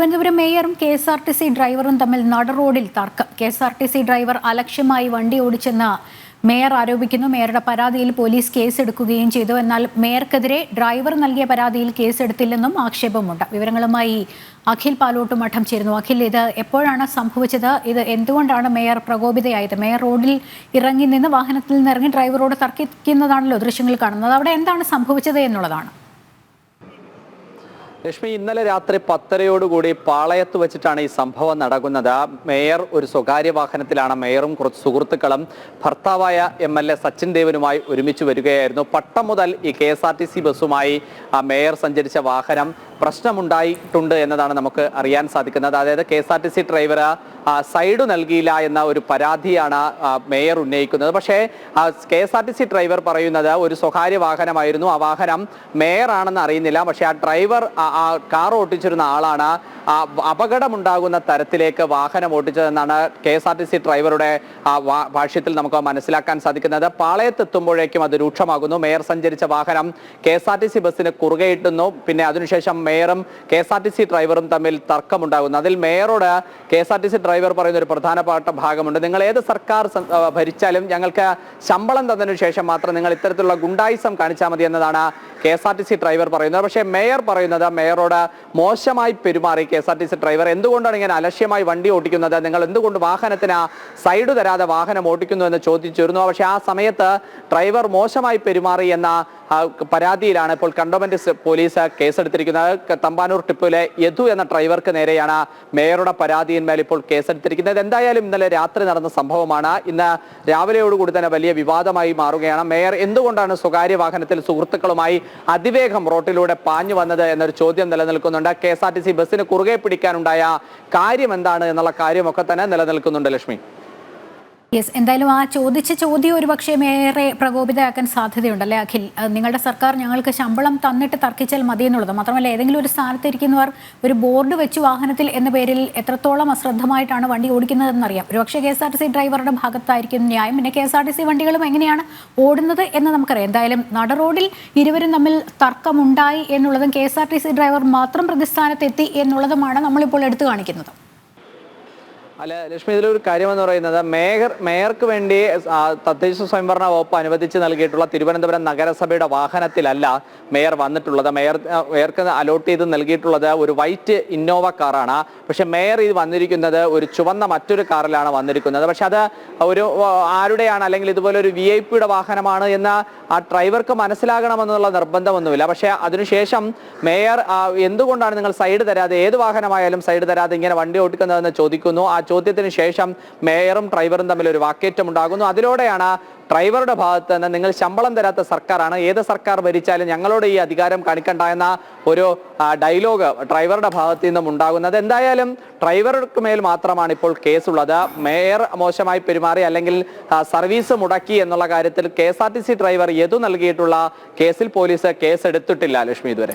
Thiruvananthapuram മേയറും K S R T C ഡ്രൈവറും തമ്മിൽ നട റോഡിൽ തർക്കം. K S R T C driver അലക്ഷ്യമായി വണ്ടി ഓടിച്ചെന്ന മേയർ ആരോപിക്കുന്നു. മേയറുടെ പരാതിയിൽ പോലീസ് കേസെടുക്കുകയും ചെയ്തു. എന്നാൽ മേയർക്കെതിരെ ഡ്രൈവർ നൽകിയ പരാതിയിൽ കേസെടുത്തില്ലെന്നും ആക്ഷേപമുണ്ട്. വിവരങ്ങളുമായി അഖിൽ പാലോട്ട് മഠം ചേരുന്നു. അഖിൽ ഇത് എപ്പോഴാണ് സംഭവിച്ചത്? ഇത് എന്തുകൊണ്ടാണ് മേയർ പ്രകോപിതയായത്? മേയർ റോഡിൽ ഇറങ്ങി നിന്ന് വാഹനത്തിൽ നിന്ന് ഇറങ്ങി ഡ്രൈവറോട് തർക്കിക്കുന്നതാണല്ലോ ദൃശ്യങ്ങൾ കാണുന്നത്. അവിടെ എന്താണ് സംഭവിച്ചത് എന്നുള്ളതാണ്. ലക്ഷ്മി ഇന്നലെ രാത്രി പത്തരയോടുകൂടി പാളയത്ത് വെച്ചിട്ടാണ് ഈ സംഭവം നടക്കുന്നത്. മേയർ ഒരു സ്വകാര്യ വാഹനത്തിലാണ്. മേയറും കുറച്ച് സുഹൃത്തുക്കളും ഭർത്താവായ എം എൽ എ സച്ചിൻ ദേവനുമായി ഒരുമിച്ച് വരികയായിരുന്നു. പട്ടം മുതൽ ഈ K S R T C ബസ്സുമായി ആ മേയർ സഞ്ചരിച്ച വാഹനം പ്രശ്നമുണ്ടായിട്ടുണ്ട് എന്നതാണ് നമുക്ക് അറിയാൻ സാധിക്കുന്നത്. അതായത് K S R T C driver side നൽകിയില്ല എന്ന ഒരു പരാതിയാണ് മേയർ ഉന്നയിക്കുന്നത്. പക്ഷേ K S R T C driver പറയുന്നത് ഒരു സ്വകാര്യ വാഹനമായിരുന്നു. ആ വാഹനം മേയർ ആണെന്ന് അറിയുന്നില്ല. പക്ഷേ ആ ഡ്രൈവർ ആ- ആ കാർ ഓട്ടിച്ചിരുന്ന ആളാണ്. അപകടമുണ്ടാകുന്ന തരത്തിലേക്ക് വാഹനം ഓട്ടിച്ചതെന്നാണ് K S R T C ഡ്രൈവറുടെ ഭാഷ്യത്തിൽ നമുക്ക് മനസ്സിലാക്കാൻ സാധിക്കുന്നത്. പാളയത്തെത്തുമ്പോഴേക്കും അത് രൂക്ഷമാകുന്നു. മേയർ സഞ്ചരിച്ച വാഹനം K S R T C ബസ്സിന് കുറുകയിട്ടുന്നു പിന്നെ അതിനുശേഷം മേയറും K S R T C ഡ്രൈവറും തമ്മിൽ തർക്കമുണ്ടാകുന്നു. അതിൽ മേയറോട് K S R T C driver പറയുന്ന ഒരു പ്രധാനപ്പെട്ട ഭാഗമുണ്ട്. നിങ്ങൾ ഏത് സർക്കാർ ഭരിച്ചാലും ഞങ്ങൾക്ക് ശമ്പളം തന്നതിനു ശേഷം മാത്രം നിങ്ങൾ ഇത്തരത്തിലുള്ള ഗുണ്ടായിസം കാണിച്ചാൽ മതി എന്നതാണ് K S R T C driver പറയുന്നത്. പക്ഷേ മേയർ പറയുന്നത് മേയറോട് മോശമായി പെരുമാറി K S R T C driver. എന്തുകൊണ്ടാണ് ഇങ്ങനെ അലക്ഷ്യമായി വണ്ടി ഓടിക്കുന്നത്? നിങ്ങൾ എന്തുകൊണ്ട് വാഹനത്തിന് സൈഡ് തരാതെ വാഹനം ഓടിക്കുന്നു എന്ന് ചോദിച്ചിരുന്നു? പക്ഷേ ആ സമയത്ത് ഡ്രൈവർ മോശമായി പെരുമാറി എന്ന പരാതിയിലാണ് ഇപ്പോൾ കണ്ടോമെന്റ് പോലീസ് കേസെടുത്തിരിക്കുന്നത്. തമ്പാനൂർ ടിപ്പുവിലെ യദു എന്ന ഡ്രൈവർക്ക് നേരെയാണ് മേയറുടെ പരാതിയിന്മേൽ ഇപ്പോൾ കേസെടുത്തിരിക്കുന്നത്. എന്തായാലും ഇന്നലെ രാത്രി നടന്ന സംഭവമാണ്. ഇന്ന് രാവിലെയോടുകൂടി തന്നെ വലിയ വിവാദമായി മാറുകയാണ്. മേയർ എന്തുകൊണ്ടാണ് സ്വകാര്യ വാഹനത്തിൽ സുഹൃത്തുക്കളുമായി അതിവേഗം റോട്ടിലൂടെ പാഞ്ഞു വന്നത് എന്നൊരു ചോദ്യം നിലനിൽക്കുന്നുണ്ട്. K S R T C ബസ്സിന് കുറുകെ പിടിക്കാനുണ്ടായ കാര്യം എന്താണ് എന്നുള്ള കാര്യമൊക്കെ തന്നെ നിലനിൽക്കുന്നുണ്ട് ലക്ഷ്മി. യെസ് എന്തായാലും ആ ചോദിച്ച ചോദ്യം ഒരുപക്ഷെ ഏറെ പ്രകോപിതയാക്കാൻ സാധ്യതയുണ്ടല്ലേ അഖിൽ? നിങ്ങളുടെ സർക്കാർ ഞങ്ങൾക്ക് ശമ്പളം തന്നിട്ട് തർക്കിച്ചാൽ മതി എന്നുള്ളത്. മാത്രമല്ല ഏതെങ്കിലും ഒരു സ്ഥാനത്ത് ഇരിക്കുന്നവർ ഒരു ബോർഡ് വെച്ച് വാഹനത്തിൽ എന്ന പേരിൽ എത്രത്തോളം അശ്രദ്ധമായിട്ടാണ് വണ്ടി ഓടിക്കുന്നതെന്നറിയാം ഒരുപക്ഷെ K S R T C ഡ്രൈവറുടെ ഭാഗത്തായിരിക്കും ന്യായം. പിന്നെ K S R T C വണ്ടികളും എങ്ങനെയാണ് ഓടുന്നത് എന്ന് നമുക്കറിയാം. എന്തായാലും നട റോഡിൽ ഇരുവരും തമ്മിൽ തർക്കമുണ്ടായി എന്നുള്ളതും K S R T C driver മാത്രം പ്രതിസ്ഥാനത്തെത്തി എന്നുള്ളതുമാണ് നമ്മളിപ്പോൾ എടുത്തു കാണിക്കുന്നത്. അല്ല ലക്ഷ്മി ഇതിലൊരു കാര്യമെന്ന് പറയുന്നത് മേയർ മേയർക്ക് വേണ്ടി തദ്ദേശ സ്വയംഭരണ വകുപ്പ് അനുവദിച്ച് നൽകിയിട്ടുള്ള തിരുവനന്തപുരം നഗരസഭയുടെ വാഹനത്തിലല്ല മേയർ വന്നിട്ടുള്ളത്. മേയർ മേയർക്ക് അലോട്ട് ചെയ്ത് നൽകിയിട്ടുള്ളത് ഒരു വൈറ്റ് ഇന്നോവ കാറാണ്. പക്ഷെ മേയർ ഇത് വന്നിരിക്കുന്നത് ഒരു ചുവന്ന മറ്റൊരു കാറിലാണ് വന്നിരിക്കുന്നത്. പക്ഷെ അത് ഒരു ആരുടെയാണ്? അല്ലെങ്കിൽ ഇതുപോലെ ഒരു വി ഐ പിയുടെ വാഹനമാണ് എന്ന് ആ ഡ്രൈവർക്ക് മനസ്സിലാകണമെന്നുള്ള നിർബന്ധമൊന്നുമില്ല. പക്ഷെ അതിനുശേഷം മേയർ എന്തുകൊണ്ടാണ് നിങ്ങൾ സൈഡ് തരാതെ ഏത് വാഹനമായാലും സൈഡ് തരാതെ ഇങ്ങനെ വണ്ടി ഓടിക്കുന്നതെന്ന് ചോദിക്കുന്നു? ആ ചോദ്യത്തിന് ശേഷം മേയറും ഡ്രൈവറും തമ്മിൽ ഒരു വാക്കേറ്റം ഉണ്ടാകുന്നു. അതിലൂടെയാണ് ഡ്രൈവറുടെ ഭാഗത്ത് നിന്ന് നിങ്ങൾ ശമ്പളം തരാത്ത സർക്കാരാണ്. ഏത് സർക്കാർ ഭരിച്ചാലും ഞങ്ങളോട് ഈ അധികാരം കാണിക്കണ്ട എന്ന ഒരു ഡയലോഗ് ഡ്രൈവറുടെ ഭാഗത്ത് നിന്നും ഉണ്ടാകുന്നത്. എന്തായാലും ഡ്രൈവർക്ക് മേൽ മാത്രമാണ് ഇപ്പോൾ കേസുള്ളത്. മേയർ മോശമായി പെരുമാറി അല്ലെങ്കിൽ സർവീസ് മുടക്കി എന്നുള്ള കാര്യത്തിൽ കെ ഡ്രൈവർ യദു നൽകിയിട്ടുള്ള കേസിൽ പോലീസ് കേസ് എടുത്തിട്ടില്ല ലക്ഷ്മി ഇതുവരെ.